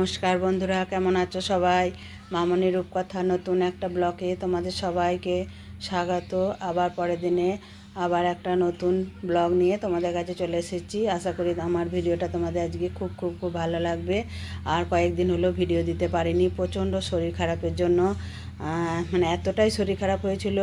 নমস্কার বন্ধুরা, কেমন আছো সবাই? মামনি রূপকথা নতুন একটা ব্লকে তোমাদের সবাইকে স্বাগত। আবার পরের দিনে আবার একটা নতুন ব্লগ নিয়ে তোমাদের কাছে চলে এসেছি। আশা করি আমার ভিডিওটা তোমাদের আজকে খুব খুব খুব ভালো লাগবে। আর কয়েকদিন হলো ভিডিও দিতে পারিনি, প্রচণ্ড শরীর খারাপের জন্য। মানে এতটাই শরীর খারাপ হয়েছিল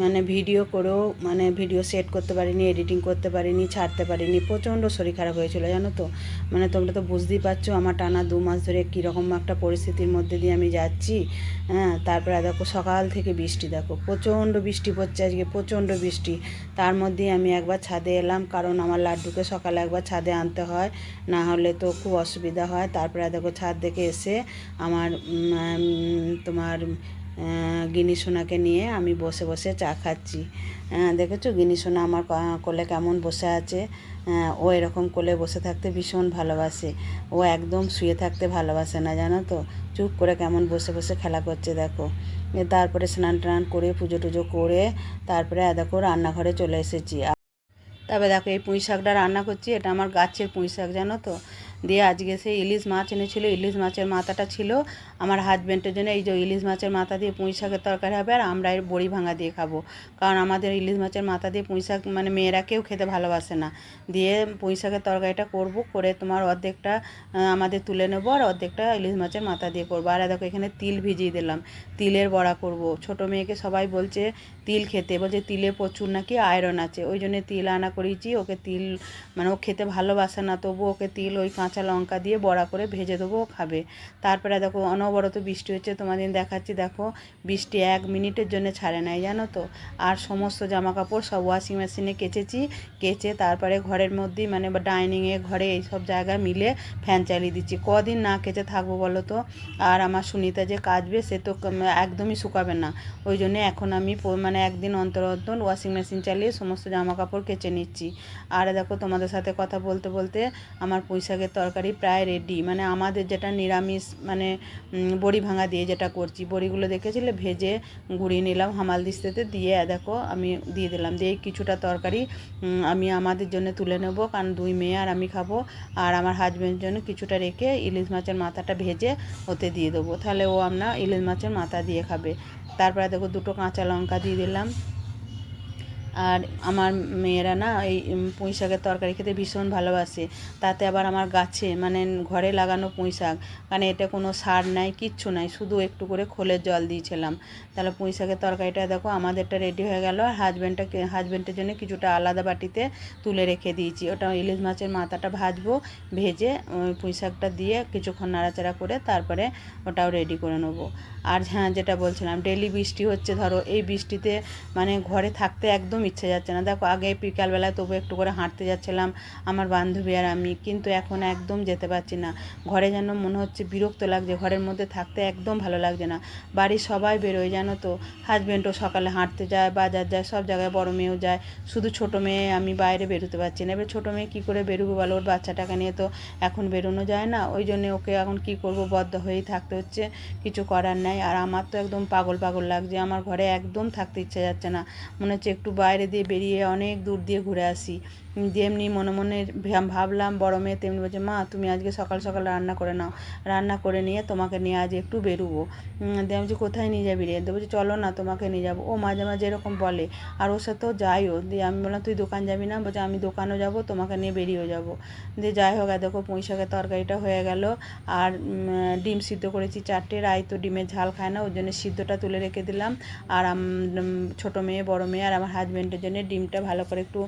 মানে ভিডিও করেও মানে ভিডিও সেট করতে পারিনি এডিটিং করতে পারিনি, ছাড়তে পারিনি, প্রচণ্ড শরীর খারাপ হয়েছিল, জানো তো? মানে তোমরা তো বুঝতেই পারছ, আমার টানা দু মাস ধরে কীরকম একটা পরিস্থিতির মধ্যে দিয়ে আমি যাচ্ছি। হ্যাঁ তারপরে দেখো সকাল থেকে বৃষ্টি, দেখো, প্রচণ্ড বৃষ্টি পড়ছে আজকে, প্রচণ্ড বৃষ্টি। তার মধ্যে আমি একবার ছাদে এলাম, কারণ আমার লাড্ডুকে সকালে একবার ছাদে আনতে হয়, না হলে তো খুব অসুবিধা হয়। তারপরে দেখো ছাদ থেকে এসে আমার তোমার গিনি সোনাকে নিয়ে আমি বসে বসে চা খাচ্ছি। দেখেছ? গিনি সোনা আমার কোলে কেমন বসে আছে। ও এরকম কোলে বসে থাকতে ভীষণ ভালোবাসে। ও একদম শুয়ে থাকতে ভালোবাসে না, জানো তো? চুপ করে কেমন বসে বসে খেলা করছে, দেখো। তারপরে স্নান টান করে, পুজো টুজো করে, তারপরে দেখো, রান্নাঘরে চলে এসেছি। তবে দেখো, এই পুঁই শাকটা রান্না করছি, এটা আমার গাছের পুঁই শাক জানো তো? দিয়ে আজকে সেই ইলিশ মাছ এনেছিল। ইলিশ মাছের মাথাটা ছিল আমার হাজব্যান্ডের জন্য। এই যে ইলিশ মাছের মাথা দিয়ে পুঁই শাকের তরকারি হবে আর আমরা এর বড়ি ভাঙা দিয়ে খাব। কারণ আমাদের ইলিশ মাছের মাথা দিয়ে পুঁই শাক মানে মেয়েরা কেউ খেতে ভালোবাসে না। দিয়ে পুঁই শাকের তরকারিটা করব, করে তোমার অর্ধেকটা আমাদের তুলে নেব আর অর্ধেকটা ইলিশ মাছের মাথা দিয়ে করব। আর দেখো এখানে তিল ভিজিয়ে দিলাম। তিলের বড়া করব। ছোট মেয়েকে সবাই বলছে তিল খেতে বলছে তিলে প্রচুর নাকি আয়রন আছে, ওই জন্য তিল আনা করেছি, ওকে তিল মানে ও খেতে ভালোবাসে না, তবু ওকে তিল ওই কাঁচা লঙ্কা দিয়ে বড়া করে ভেজে দেবো, ও খাবে। তারপরে দেখো অনবরত বৃষ্টি হচ্ছে, তোমাদের দেখাচ্ছি, দেখো বৃষ্টি এক মিনিটের জন্য ছাড়ে নাই, জানো তো? আর সমস্ত জামা কাপড় সব ওয়াশিং মেশিনে কেচেছি, কেচে তারপরে ঘরের মধ্যেই মানে ডাইনিংয়ে ঘরে এই সব জায়গায় মিলে ফ্যান চালিয়ে দিচ্ছি। কদিন না কেচে থাকব বলো তো? আর আমার সুনিতা যে কাচবে, সে তো একদমই শুকাবে না। ওই জন্য এখন আমি প- মানে একদিন অন্তর অন্তর ওয়াশিং মেশিন চালিয়ে সমস্ত জামা কাপড় কেচে নিচ্ছি। আর দেখো তোমাদের সাথে কথা বলতে বলতে আমার পুঁই শাকের তরকারি প্রায় রেডি মানে আমাদের যেটা নিরামিষ মানে বড়ি ভাঙা দিয়ে যেটা করছি, বড়িগুলো দেখেছিলে? ভেজে গুঁড়িয়ে নিলাম, হামাল দিস্তেতে দিয়ে দেখো আমি দিয়ে দিলাম। দিয়ে কিছুটা তরকারি আমি আমাদের জন্য তুলে নেব, কারণ দুই মেয়ে আর আমি খাব। আর আমার হাজব্যান্ডের জন্য কিছুটা রেখে ইলিশ মাছের মাথাটা ভেজে ওতে দিয়ে দেবো। তাহলে ও আমরা ইলিশ মাছের মাথা দিয়ে খাবে। তারপরে দেখো দুটো কাঁচা লঙ্কা দিয়ে দিলাম আর আমার মেয়েরা না এই পুঁই শাকের তরকারি খেতে ভীষণ ভালোবাসে। তাতে আবার আমার গাছে মানে ঘরে লাগানো পুঁই শাক কারণ এটা কোনো সার নাই, কিচ্ছু নাই, শুধু একটু করে খোলের জল দিয়েছিলাম। তাহলে পুঁই শাকের তরকারিটা দেখো, আমাদেরটা রেডি হয়ে গেল, আর হাজব্যান্ডটা হাজব্যান্ডের জন্য কিছুটা আলাদা বাটিতে তুলে রেখে দিয়েছি। ওটা ইলিশ মাছের মাথাটা ভাজবো, ভেজে পুঁই শাকটা দিয়ে কিছুক্ষণ নাড়াচাড়া করে তারপরে ওটাও রেডি করে নেব। আর হ্যাঁ যেটা বলছিলাম ডেলি বৃষ্টি হচ্ছে, ধরো এই বৃষ্টিতে মানে ঘরে থাকতে একদম ইচ্ছে যাচ্ছে না। দেখো, আগে বিকালবেলায় তবু একটু করে হাঁটতে যাচ্ছিলাম, আমার বান্ধবী আর আমি, কিন্তু এখন একদম যেতে পারছি না। ঘরে যেন মনে হচ্ছে বিরক্ত লাগছে, ঘরের মধ্যে থাকতে একদম ভালো লাগছে না। বাড়ির সবাই বেরোয়, জানো তো? হাজব্যান্ডও সকালে হাঁটতে যায়, বাজার যায়, সব জায়গায় বড় মেয়েও যায়। শুধু ছোটো মেয়ে, আমি বাইরে বেরোতে পারছি না। এবার ছোটো মেয়ে কী করে বেরোবো বলো? ওর বাচ্চাটাকে নিয়ে তো এখন বেরোনো যায় না। ওই জন্যে ওকে এখন কি করব? বদ্ধ হয়েই থাকতে হচ্ছে, কিছু করার নাই। আর আমার তো একদম পাগল পাগল লাগছে। আমার ঘরে একদম থাকতে ইচ্ছে যাচ্ছে না। মনে হচ্ছে একটু বাইরে দিয়ে বেরিয়ে অনেক দূর দিয়ে ঘুরে আসি। যেমনি মনে মনে ভাবলাম বড় মেয়ে তেমনি বলছে মা তুমি আজকে সকাল সকাল রান্না করে নাও। রান্না করে নিয়ে তোমাকে নিয়ে আজ একটু বেরোবো। দিয়ে বলছি, কোথায় নিয়ে যাবি রে? দিয়ে বলছি চলো না তোমাকে নিয়ে যাব। ও মাঝে মাঝে এরকম বলে। আর ওর সাথেও যাইও। দিয়ে আমি বললাম তুই দোকান যাবি না? বলছে আমি দোকানও যাব তোমাকে নিয়ে বেরিয়েও যাব। দিয়ে যাই হোক আর দেখো পুঁই শাকের তরকারিটা হয়ে গেল। আর ডিম সিদ্ধ করেছি চারটে। রাই তো ডিমের ঝাল খায় না ওর জন্য সিদ্ধটা তুলে রেখে দিলাম। আর ছোটো মেয়ে বড় মেয়ে আর আমার হাজব্যান্ডের জন্য ডিমটা ভালো করে একটু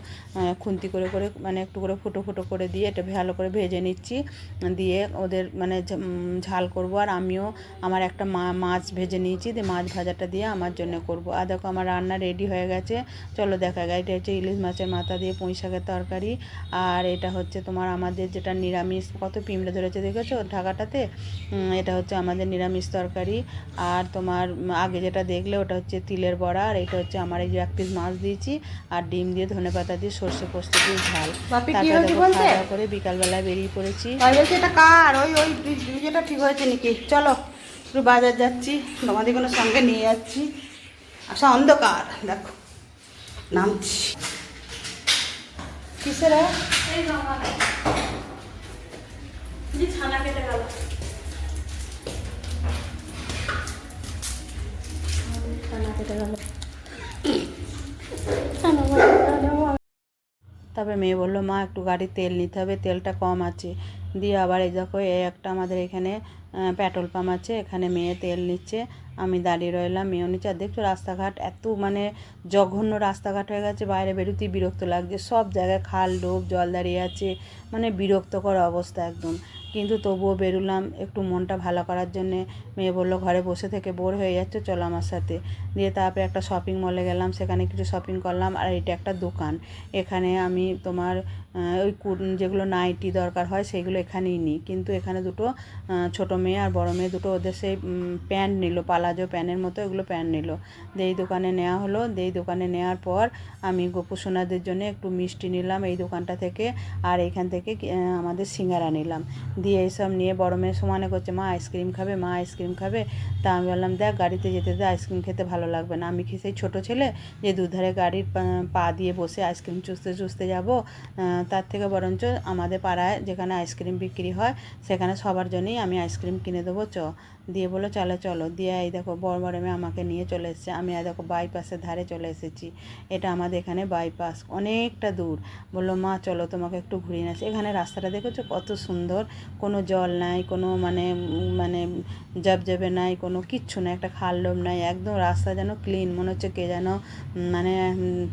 খুন্তি করে করে করে মানে একটু করে ফুটো ফুটো করে দিয়ে এটা ভালো করে ভেজে নিচ্ছি। দিয়ে ওদের মানে ঝাল করব। আর আমিও আমার একটা মা, মাছ ভেজে নিয়েছি। দিয়ে মাছ ভাজাটা দিয়ে আমার জন্য করব। আর দেখো আমার রান্না রেডি হয়ে গেছে। চলো দেখা যায়। এটা হচ্ছে ইলিশ মাছের মাথা দিয়ে পুঁই শাকের তরকারি। আর এটা হচ্ছে তোমার আমাদের যেটা নিরামিষ, কত পিমড়ে ধরেছে দেখেছ ঢাকাটাতে? এটা হচ্ছে আমাদের নিরামিষ তরকারি। আর তোমার আগে যেটা দেখলে ওটা হচ্ছে তিলের বড়া। আর এটা হচ্ছে আমার এই যে এক পিস মাছ দিয়েছি। আর ডিম দিয়ে ধনে পাতা দিয়ে সর্ষে পোস্ত প্রচুর ঝাল খাওয়া করে বিকালবেলা বেরিয়ে পড়েছি। বলছি এটা কার? ওই ওই যেটা ঠিক হয়েছে নাকি? চলো একটু বাজার যাচ্ছি। তোমাদের কোনো সঙ্গে নিয়ে যাচ্ছি। আসা অন্ধকার দেখো নামছি। কিসের ছানা কেটে গেল। ছানা কেটে গেল। তারপরে মেয়ে বলল, মা, একটু গাড়ির তেল নিতে হবে, তেলটা কম আছে। দিয়ে আবার এই দেখো, এই একটা আমাদের এখানে পেট্রোল পাম্প আছে, এখানে মেয়ে তেল নিচ্ছে। আমি দাঁড়িয়ে রইলাম মেয়েও নিচ্ছে আর দেখছ রাস্তাঘাট এত মানে জঘন্য রাস্তাঘাট হয়ে গেছে, বাইরে বেরোতেই বিরক্ত লাগছে, সব জায়গায় খাল ডোব জল দাঁড়িয়ে আছে মানে বিরক্তকর অবস্থা একদম। কিন্তু তবুও বেরোলাম একটু মনটা ভালো করার জন্যে, মেয়ে বলল, ঘরে বসে থেকে বোর হয়ে যাচ্ছে, চলো আমার সাথে। দিয়ে তারপরে একটা শপিং মলে গেলাম, সেখানে কিছু শপিং করলাম, আর এটা একটা দোকান। এখানে আমি তোমার ওই যেগুলো নাইটি দরকার হয়, সেগুলো এখানেই নিই। কিন্তু এখানে দুটো ছোটো মেয়ে আর বড় মেয়ে দুটো ওদের সেই প্যান্ট নিল পালাজো প্যানের মতো এগুলো প্যান্ট নিল। দিয়ে এই দোকানে নেওয়া হলো দিয়ে এই দোকানে নেওয়ার পর আমি গোপু সোনাদের জন্য একটু মিষ্টি নিলাম এই দোকানটা থেকে আর এইখান থেকে আমাদের সিঙ্গারা নিলাম। দিয়ে এইসব নিয়ে বড় মেয়ে সমানে করছে, মা আইসক্রিম খাবে, মা আইসক্রিম খাবে। তা আমি বললাম, দেখ, গাড়িতে যেতে যেতে আইসক্রিম খেতে ভালো লাগবে না। আমি কি সেই ছোটো ছেলে যে দুধারে গাড়ির পা- দিয়ে বসে আইসক্রিম চুষতে চুষতে যাব? তার থেকে বরঞ্চ আমাদের পাড়ায় যেখানে আইসক্রিম বিক্রি হয়, সেখানে সবার জন্যই আমি আইসক্রিম কিনে দেবো, চ। দিয়ে বলো চলো চলো। দিয়ে এই দেখো বড় বড় মেয়ে আমাকে নিয়ে চলে এসেছে। আমি আর দেখো বাইপাসের ধারে চলে এসেছি। এটা আমাদের এখানে বাইপাস অনেকটা দূর। বলল, মা, চলো, তোমাকে একটু ঘুরিয়ে নিয়ে আসি। এখানে রাস্তাটা দেখেছ কত সুন্দর? কোনো জল নাই, কোনো মানে মানে জবজবে নাই, কোনো কিচ্ছু নাই, একটা খাল লোম নাই, একদম রাস্তা যেন ক্লিন মনে হচ্ছে কে যেন মানে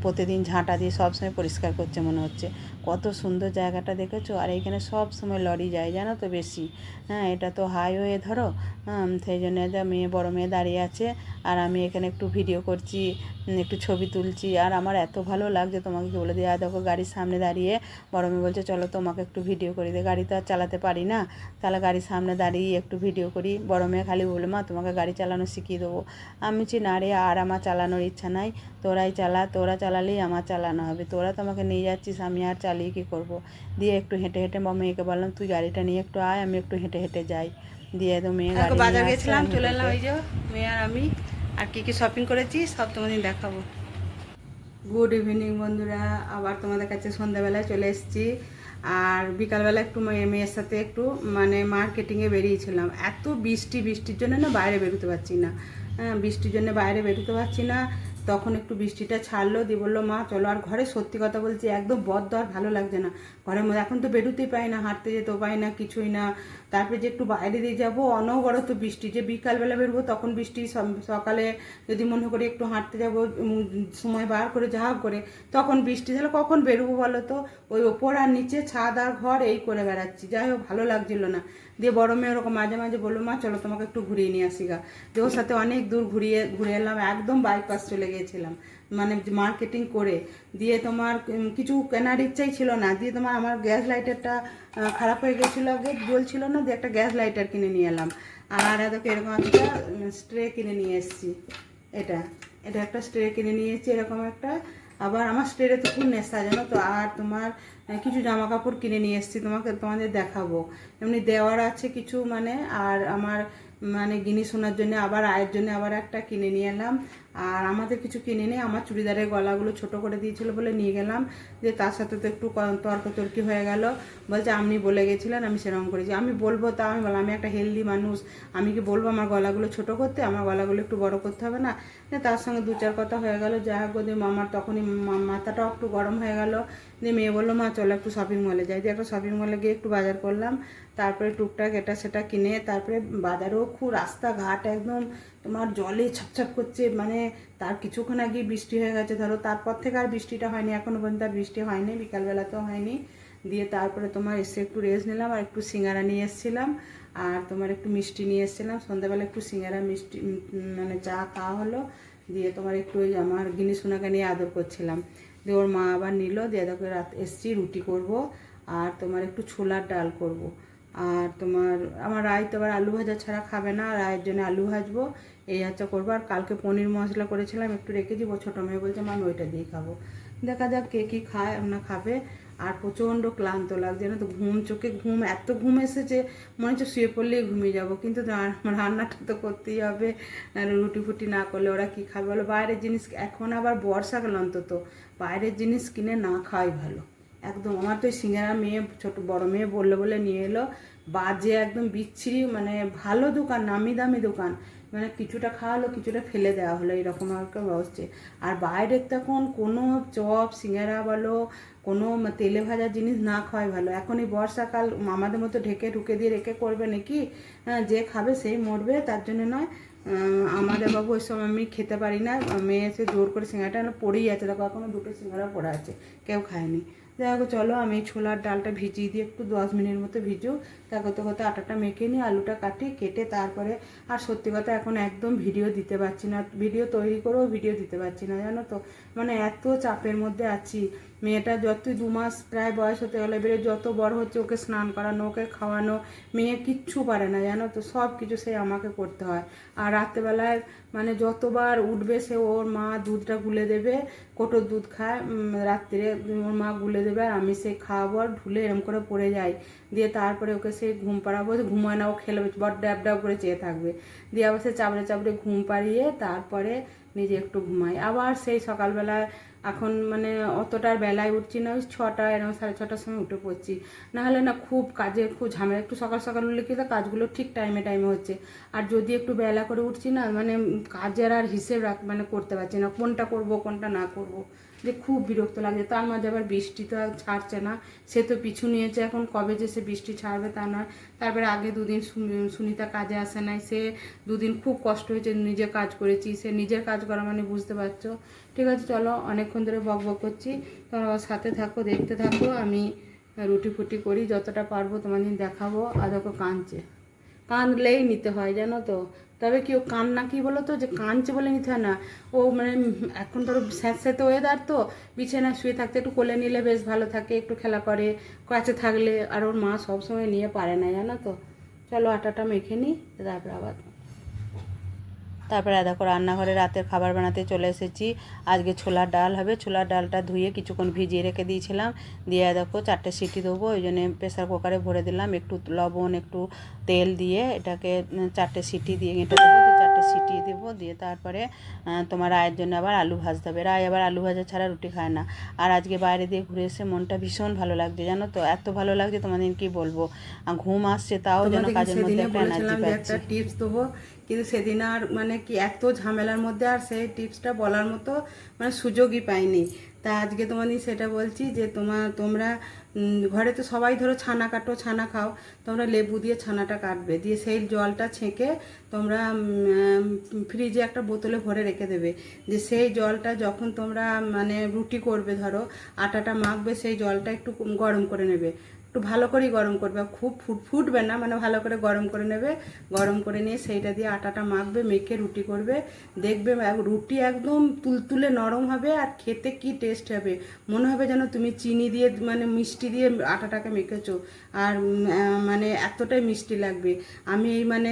প্রতিদিন ঝাঁটা দিয়ে সবসময় পরিষ্কার করছে মনে হচ্ছে। কত সুন্দর জায়গাটা দেখেছ? আর এইখানে সব সময় লরি যায়, জানো তো বেশি। হ্যাঁ এটা তো হাইওয়ে ধরো। হ্যাঁ সেই জন্য মেয়ে বড় মেয়ে দাঁড়িয়ে আছে, আর আমি এখানে একটু ভিডিও করছি একটু ছবি তুলছি। আর আমার এত ভালো লাগছে তোমাকে বলে দিয়ে আর দেখো গাড়ির সামনে দাঁড়িয়ে বড় মেয়ে বলছে, চলো তোমাকে একটু ভিডিও করি দে গাড়ি তো আর চালাতে পারি না। তাহলে গাড়ির সামনে দাঁড়িয়ে একটু ভিডিও করি। বড় মেয়ে খালি বলে মা, তোমাকে গাড়ি চালানো শিখিয়ে দেবো। আমি বলছি, না রে, আর আমার চালানোর ইচ্ছা নাই। তোরাই চালা, তোরা চালালেই আমার চালানো হবে। তোরা তোমাকে নিয়ে যাচ্ছিস, আমি আর চালিয়ে কী করব? দিয়ে একটু হেঁটে হেঁটে মা মেয়েকে বললাম তুই গাড়িটা নিয়ে একটু আয় আমি একটু হেঁটে হেঁটে যাই। দিয়ে তো মেয়ে বাজার গেছিলাম চলে এলাম এই যে মেয়ে আর আমি। আর কি কি শপিং করেছি সব তোমাদের দেখাবো। গুড ইভিনিং বন্ধুরা আবার তোমাদের কাছে সন্ধ্যাবেলায় চলে এসেছি। আর বিকালবেলা একটু মেয়ে- মেয়ের সাথে একটু মানে মার্কেটিংয়ে বেরিয়েছিলাম। এত বৃষ্টি বৃষ্টির জন্য না বাইরে বেরোতে পারছি না। হ্যাঁ বৃষ্টির জন্য বাইরে বেরোতে পারছি না। তখন একটু বৃষ্টিটা ছাড়লো, দিয়ে বলল, মা, চলো। আর ঘরে সত্যি কথা বলছি, একদম বদ্ধ আর ভালো লাগছে না। ঘরের মধ্যে, এখন তো বেরোতেই পাই না, হাঁটতে যেতেও পাই না, কিছুই না। তারপরে যে একটু বাইরে দিয়ে যাব, অনবরত বৃষ্টি, যে বিকালবেলা বেরোবো তখন বৃষ্টি সকালে যদি মনে করি একটু হাঁটতে যাব সময় বার করে যা করে, তখন বৃষ্টি, তাহলে কখন বেরোবো বলো তো? ওই ওপর আর নিচে ছাদ আর ঘর এই করে বেড়াচ্ছি, যাই হোক ভালো লাগছিল না। দিয়ে বড় মেয়ে ওরকম মাঝে মাঝে বলল, মা, চলো তোমাকে একটু ঘুরিয়ে নিয়ে আসি গা। দিয়ে ওর সাথে অনেক দূর ঘুরিয়ে, ঘুরে এলাম, একদম বাইপাস চলে গিয়েছিলাম। মানে মার্কেটিং করে, দিয়ে তোমার কিছু কেনার ইচ্ছাই ছিল না, দিয়ে তোমার আমার গ্যাস লাইটারটা খারাপ হয়ে গেছিল, আগে জ্বলছিল না দিয়ে একটা গ্যাস লাইটার কিনে নিয়ে এলাম। আর এদেরকে এরকম একটা স্ট্রে কিনে নিয়ে এসেছি, এটা এটা একটা স্ট্রে কিনে নিয়ে নিয়েছি এরকম একটা। আবার আমার স্ট্রেরে তো খুব নেশা, জানো তো? আর তোমার কিছু জামা কাপড় কিনে নিয়ে এসেছি, তোমাকে, তোমাদের দেখাবো। এমনি দেওয়ার আছে কিছু মানে আর আমার মানে গিনি শোনার জন্য, আবার আয়ের জন্য আবার একটা কিনে নিয়ে এলাম। আর আমাদের কিছু কিনে নেই। আমার চুড়িদারের গলাগুলো ছোট করে দিয়েছিল বলে নিয়ে গেলাম। যে তার সাথে তো একটু তর্কতর্কি হয়ে গেল। বলছে, আপনি বলে গেছিলেন, আমি সেরকম করেছি। আমি বলব তা আমি বললাম, আমি একটা হেলদি মানুষ। আমি কি বলব, আমার গলাগুলো ছোট করতে? আমার গলাগুলো একটু বড় করতে হবে না? তার সঙ্গে দু চার কথা হয়ে গেল। যা হোক মামার তখনই মাথাটাও একটু গরম হয়ে গেল। দিয়ে মেয়ে বলল, মা, চলো একটু শপিং মলে যাই। দিয়ে একটা শপিং মলে গিয়ে একটু বাজার করলাম। তারপরে টুকটাক এটা সেটা কিনে, তারপরে বাজারেও খুব রাস্তাঘাট একদম। তোমার জলে ছপছপ করছে মানে তার কিছুক্ষণ আগে বৃষ্টি হয়ে গেছে, ধরো তারপর থেকে আর বৃষ্টিটা হয়নি, এখনও পর্যন্ত আর বৃষ্টি হয়নি, বিকালবেলা তো হয়নি। দিয়ে তারপরে তোমার এসে একটু রেস্ট নিলাম আর একটু সিঙ্গারা নিয়ে এসেছিলাম, আর তোমার একটু মিষ্টি নিয়ে এসেছিলাম। সন্ধ্যাবেলা একটু সিঙ্গারা, মিষ্টি মানে চা খাওয়া হলো, দিয়ে তোমার একটু ওই আমার গিনি সোনাকে নিয়ে আদর করছিলাম। দিয়ে ওর মা আবার নিল, দিয়ে দেখো রাত এসছি, রুটি করব, আর তোমার একটু ছোলার ডাল করব। আর তোমার, আমার রায় তো আবার আলু ভাজা ছাড়া খাবে না, রায়ের জন্য আলু ভাজবো এই হচ্ছে করব। আর কালকে পনির মশলা করেছিলাম, একটু রেখে দিব। ছোটো মেয়ে বলছে, মা ওইটা দিয়ে খাব। দেখা যাক কে কী খায়, না খাবে। আর প্রচণ্ড ক্লান্ত লাগছে না তো, ঘুম, চোখে ঘুম, এত ঘুম এসেছে, মনে হচ্ছে শুয়ে পড়লেই ঘুমিয়ে যাব। কিন্তু রান্নাটা তো করতেই হবে। আর রুটি ফুটি না করলে ওরা কী খাবে বলো? বাইরের জিনিস, এখন আবার বর্ষাকাল অন্তত, বাইরের জিনিস কিনে না খাওয়াই ভালো। একদম, আমার তো সিঙ্গারা মেয়ে, ছোট বড় মেয়ে বলল বলে নিয়ে এলো। বাজে, একদম বিচ্ছিরি মানে ভালো দোকান, নামি দামি দোকান। মানে কিছুটা খাওয়ালো, কিছুটা ফেলে দেওয়া হলো, এরকম একটা অবস্থা আর বাইরের তখন কোনো চপ, সিঙ্গারা বলো, কোনো তেলে ভাজা জিনিস না খাওয়াই ভালো। এখন এই বর্ষাকাল, আমাদের মতো ঢেকে ঢুকে দিয়ে রেখে করবে নাকি? হ্যাঁ যে খাবে সেই মরবে, তার জন্য নয়। আমাদের বাবু ওইসব আমি খেতে পারি না। মেয়ে এসে জোর করে সিঙ্গারাটা পড়েই আছে। দেখো, এখনও দুটো সিঙ্গারা পড়ে আছে। কেউ খায়নি। দেখো চলো আমি ছোলার ডালটা ভিজিয়ে দিয়ে একটু দশ মিনিট মতো ভিজো। তা করতে করতে আটাটা মেখে নিই আলুটা কাটি কেটে তারপরে আর সত্যি কথা এখন একদম ভিডিও দিতে পারছি না। ভিডিও তৈরি করেও ভিডিও দিতে পারছি না, জানো তো? মানে এত চাপের মধ্যে আছি। মেয়েটা যতই দু মাস প্রায় বয়স হতে গেলে, এবারে যত বড় হচ্ছে ওকে স্নান করানো, ওকে খাওয়ানো, মেয়ে কিচ্ছু পারে না, জানো তো? সব কিছু সে আমাকে করতে হয়। আর রাত্রেবেলায় মানে যতবার উঠবে সে ওর মা দুধটা গুলে দেবে, কোটোর দুধ খায় রাত্রে ওর মা গুলে দেবে আর আমি সেই খাওয়াবো আর ঢুলে এরম করে পড়ে যাই। দিয়ে তারপরে ওকে সেই ঘুম পাড়াবো ঘুমায় না, ও খেলবে বড় ড্যাব ড্যাব করে চেয়ে থাকবে। দিয়ে আবার সে চাপড়ে চাপড়ে ঘুম পাড়িয়ে তারপরে নিজে একটু ঘুমাই। আবার সেই সকালবেলা এখন মানে অতটার বেলায় উঠছি না, ওই ছটা, এরকম সাড়ে ছটার সময় উঠে পড়ছি। নাহলে না খুব কাজে খুব ঝামেলা, একটু সকাল সকাল উঠলে কিন্তু কাজগুলো ঠিক টাইমে টাইমে হচ্ছে। আর যদি একটু বেলা করে উঠছি না মানে কাজের আর হিসেব রাখ মানে করতে পারছি না, কোনটা করব, কোনটা না করব। যে খুব বিরক্ত লাগে তার মাঝে আবার বৃষ্টি তো ছাড়ছে না। সে তো পিছু নিয়েছে এখন, কবে যে সে বৃষ্টি ছাড়বে তা নয়। তারপরে আগে দুদিন সুনিতা কাজে আসে নাই। সে দুদিন খুব কষ্ট হয়েছে নিজে কাজ করেছি। সে নিজের কাজ করা মানে বুঝতে পারছ? ঠিক আছে, চলো অনেকক্ষণ ধরে বক বক করছি। তোমরা সাথে থাকো, দেখতে থাকো। আমি রুটি ফুটি করি, যতটা পারব তোমাদের দেখাবো। আর দেখো কাঁদছে। কাঁদলেই নিতে হয়, জানো তো? তবে কি ও কান্না কি বলো তো? যে কাঁদছে বলে নিতে হয় না। ও মানে এখন ধরো স্যাঁতস্যাঁতে ওয়েদার তো, বিছানায় শুয়ে থাকতে একটু কোলে নিলে বেশ ভালো থাকে, একটু খেলা করে, কাছে থাকলে আর ওর মা সবসময় নিয়ে পারে না, জানো তো? চলো আটাটা মেখে নিই তারপরে আবার তারপরে দেখো রান্নাঘরে রাতের খাবার বানাতে চলে এসেছি। আজকে ছোলার ডাল হবে। ছোলার ডালটা ধুয়ে কিছুক্ষণ ভিজিয়ে রেখে দিয়েছিলাম। দিয়ে দেখো চারটে সিটি দেবো ওই জন্য প্রেসার কুকারে ভরে দিলাম। একটু লবণ একটু তেল দিয়ে এটাকে চারটে সিটি দিয়ে এটা দেবো চারটে সিটি দেবো। দিয়ে তারপরে তোমার রায়ের জন্য আবার আলু ভাজতে হবে। রায় আবার আলু ভাজা ছাড়া রুটি খায় না। আর আজকে বাইরে দিয়ে ঘুরে এসে মনটা ভীষণ ভালো লাগছে জানো তো? এত ভালো লাগছে তোমাদের কি বলব? আর ঘুম আসছে তাও যেন কাজের মধ্যে একটা এনার্জি পাচ্ছি। টিপস দেবো কিন্তু সেদিন আর মানে কি এত ঝামেলার মধ্যে আর সেই টিপসটা বলার মতো মানে সুযোগই পাইনি। তা আজকে তোমাদের সেটা বলছি যে তোমার তোমরা ঘরে তো সবাই ধরো ছানা কাটো, ছানা খাও, তোমরা লেবু দিয়ে ছানাটা কাটবে। দিয়ে সেই জলটা ছেঁকে তোমরা ফ্রিজে একটা বোতলে ভরে রেখে দেবে। যে সেই জলটা যখন তোমরা মানে রুটি করবে ধরো, আটাটা মাখবে, সেই জলটা একটু গরম করে নেবে। একটু ভালো করেই গরম করবে। খুব ফুট ফুটবে না মানে ভালো করে গরম করে নেবে। গরম করে নিয়ে সেইটা দিয়ে আটাটা মাখবে, মেখে রুটি করবে। দেখবে রুটি একদম তুলতুলে নরম হবে আর খেতে কি টেস্ট হবে। মনে হবে যেন তুমি চিনি দিয়ে মানে মিষ্টি দিয়ে আটাটাকে মেখেছো। আর মানে এতটাই মিষ্টি লাগবে। আমি এই মানে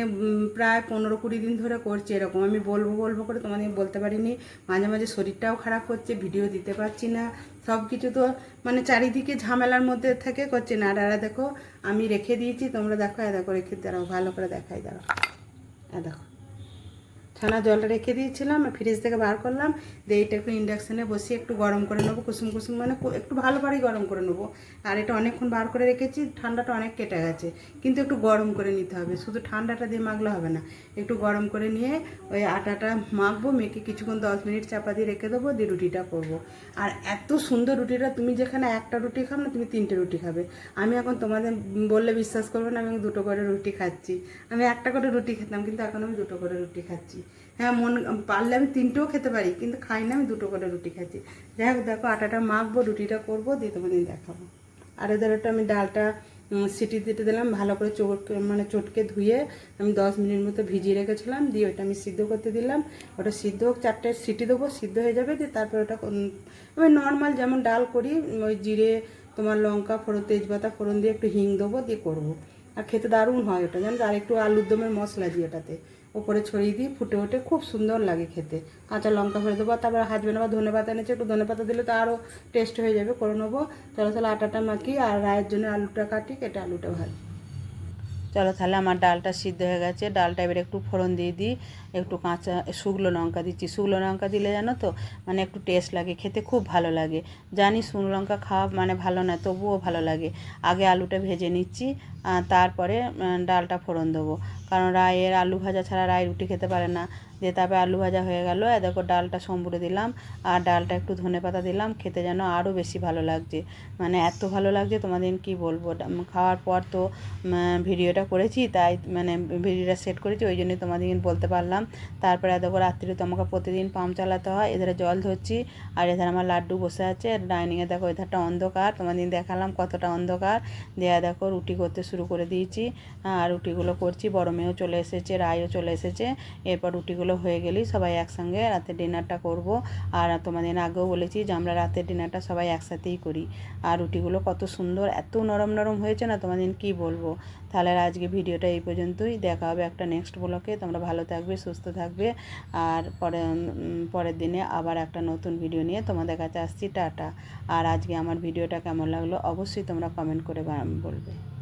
প্রায় পনেরো কুড়ি দিন ধরে করছি এরকম। আমি বলব বলব করে তোমাদের বলতে পারিনি। মাঝে মাঝে শরীরটাও খারাপ হচ্ছে, ভিডিও দিতে পারছি না। সব কিছু তো মানে চারিদিকে ঝামেলার মধ্যে থেকে করছে না। আর দেখো, আমি রেখে দিয়েছি, তোমরা দেখো, এ দেখো, রেখে দাঁড়াও ভালো করে দেখাই, দাঁড়াও। এ দেখো। ছানা জলটা রেখে দিয়েছিলাম ফ্রিজ থেকে বার করলাম। দিয়ে এটা একটু ইন্ডাকশানে বসিয়ে একটু গরম করে নেব, কুসুম কুসুম মানে একটু ভালোভাবেই গরম করে নেব। আর এটা অনেকক্ষণ বার করে রেখেছি, ঠান্ডাটা অনেক কেটে গেছে। কিন্তু একটু গরম করে নিতে হবে, শুধু ঠান্ডাটা দিয়ে মাখলে হবে না। একটু গরম করে নিয়ে ওই আটাটা মাখবো, মেখে কিছুক্ষণ দশ মিনিট চাপা দিয়ে রেখে দেবো, দিয়ে রুটিটা করব। আর এত সুন্দর রুটিটা, তুমি যেখানে একটা রুটি খাও না, তুমি তিনটে রুটি খাবে। আমি এখন তোমাদের বললে বিশ্বাস করবে না, আমি দুটো করে রুটি খাচ্ছি। আমি একটা করে রুটি খেতাম, কিন্তু এখন আমি দুটো করে রুটি খাচ্ছি। হ্যাঁ মন পারলে আমি তিনটেও খেতে পারি, কিন্তু খাই না, আমি দুটো করে রুটি খাচ্ছি। যাই হোক, দেখো আটাটা মাখবো, রুটিটা করব, দিয়ে তোমাদের দেখাবো। আর একটা আমি ডালটা সিটি দিতে দিলাম, ভালো করে চোট মানে চটকে ধুয়ে আমি দশ মিনিট মতো ভিজিয়ে রেখেছিলাম, দিয়ে ওটা আমি সিদ্ধ করতে দিলাম। ওটা সিদ্ধ হোক, চারটে সিটি দেবো, সিদ্ধ হয়ে যাবে, দিয়ে তারপর ওটা আমি নর্মাল যেমন ডাল করি, ওই জিরে, তোমার লঙ্কা ফোড়ন, তেজপাতা ফোড়ন দিয়ে একটু হিং দেবো, দিয়ে করব। আর খেতে দারুণ হয় ওটা, জানো আর একটু আলুর দমের মশলা দিই ওটাতে। ওপরে ছড়িয়ে দিই ফুটে ওঠে। খুব সুন্দর লাগে খেতে। কাঁচা লঙ্কা ভরে দেবো, তারপর হাজবেন্ড আবার ধনে পাতা এনেছে, একটু ধনে পাতা দিলে তো আরও টেস্ট হয়ে যাবে, করে নেব। তাহলে তাহলে আটাটা মাখি আর রায়ের জন্য আলুটা কাটি কেটে আলুটা ভাজি। চলো তাহলে আমার ডালটা সিদ্ধ হয়ে গেছে। ডালটা এবার একটু ফোড়ন দিয়ে দিই। একটু কাঁচা শুকনো লঙ্কা দিচ্ছি। শুকনো লঙ্কা দিলে জানো তো মানে একটু টেস্ট লাগে, খেতে খুব ভালো লাগে। জানি শুকনো লঙ্কা খাওয়া মানে ভালো না, তবুও ভালো লাগে। আগে আলুটা ভেজে নিচ্ছি তারপরে ডালটা ফোড়ন দেবো। কারণ রায়ের আলু ভাজা ছাড়া রায় রুটি খেতে পারে না। দিয়ে তারপরে আলু ভাজা হয়ে গেল। এ দেখো ডালটা সম্বুরে দিলাম আর ডালটা একটু ধনে পাতা দিলাম। খেতে যেন আরও বেশি ভালো লাগছে। মানে এত ভালো লাগছে তোমাদের কি বলব? খাওয়ার পর তো ভিডিওটা করেছি, তাই মানে ভিডিওটা সেট করেছি, ওই জন্যই তোমাদের বলতে পারলাম। তারপরে দেখো রাত্রিরে তো আমাকে প্রতিদিন পাম্প চালাতে হয়, এধারে জল ধরছি আর এধারে আমার লাড্ডু বসে আছে। ডাইনিংয়ে দেখো এধারটা অন্ধকার, তোমাদের দেখালাম কতটা অন্ধকার। দেয়া দেখো রুটি করতে শুরু করে দিয়েছি। আর রুটিগুলো করছি, বড় মেয়েও চলে এসেছে, রায়ও চলে এসেছে। এরপর রুটিগুলো হয়ে গেলেই সবাই একসঙ্গে রাতে ডিনারটা করব। আর তোমাদের আগেও বলেছি যে আমরা রাতের ডিনারটা সবাই একসাথেই করি। আর রুটিগুলো কত সুন্দর, এত নরম নরম হয়েছে না তোমাদের কি বলব? তাহলে আজকে ভিডিওটা এই পর্যন্তই। দেখা হবে একটা নেক্সট ব্লকে তোমরা ভালো থাকবে, সুস্থ থাকবে। আর পরে পরের দিনে আবার একটা নতুন ভিডিও নিয়ে তোমাদের কাছে আসছি। টাটা। আর আজকে আমার ভিডিওটা কেমন লাগল অবশ্যই তোমরা কমেন্ট করে বলবে।